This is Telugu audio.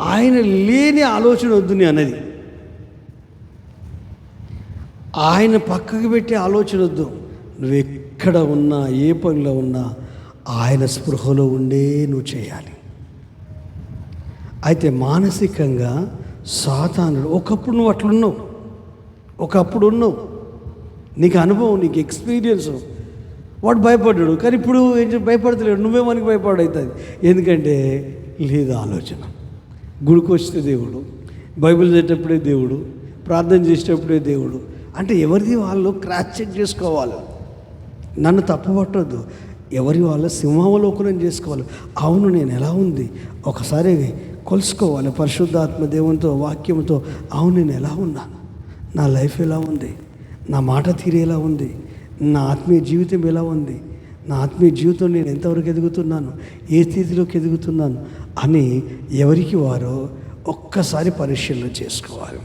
ఆయన లేని ఆలోచన వద్దు నీ అన్నది. ఆయన పక్కకు పెట్టే ఆలోచన వద్దు. నువ్వు ఎక్కడ ఉన్నా ఏ పనిలో ఉన్నా ఆయన స్పృహలో ఉండే నువ్వు చేయాలి. అయితే మానసికంగా సాతానుడు ఒకప్పుడు నువ్వు అట్లున్నావు. ఒకప్పుడు ఉన్నావు. నీకు అనుభవం నీకు ఎక్స్పీరియన్స్ వాడు భయపడ్డాడు. కానీ ఇప్పుడు ఏం భయపడతలేడు. నువ్వే మనకి భయపడవుతుంది ఎందుకంటే లేదు ఆలోచన. గుడికి వస్తే దేవుడు బైబిల్ చదివేటప్పుడే దేవుడు ప్రార్థన చేసేటప్పుడే దేవుడు. అంటే ఎవరిది వాళ్ళు క్రాచ్ చెక్ చేసుకోవాలి. నన్ను తప్పుపట్టొద్దు ఎవరి వాళ్ళ సింహావలోకనం చేసుకోవాలి. అవును నేను ఎలా ఉంది? ఒకసారి కొలుసుకోవాలి పరిశుద్ధాత్మ దేవునితో వాక్యంతో అవును నేను ఎలా ఉన్నాను నా లైఫ్ ఎలా ఉంది? నా మాట తీరు ఎలా ఉంది? నా ఆత్మీయ జీవితం ఎలా ఉంది? నా ఆత్మీయ జీవితం నేను ఎంతవరకు ఎదుగుతున్నాను? ఏ స్థితిలోకి ఎదుగుతున్నాను? అని ఎవరికి వారో ఒక్కసారి పరిశీలన చేసుకోవాలి.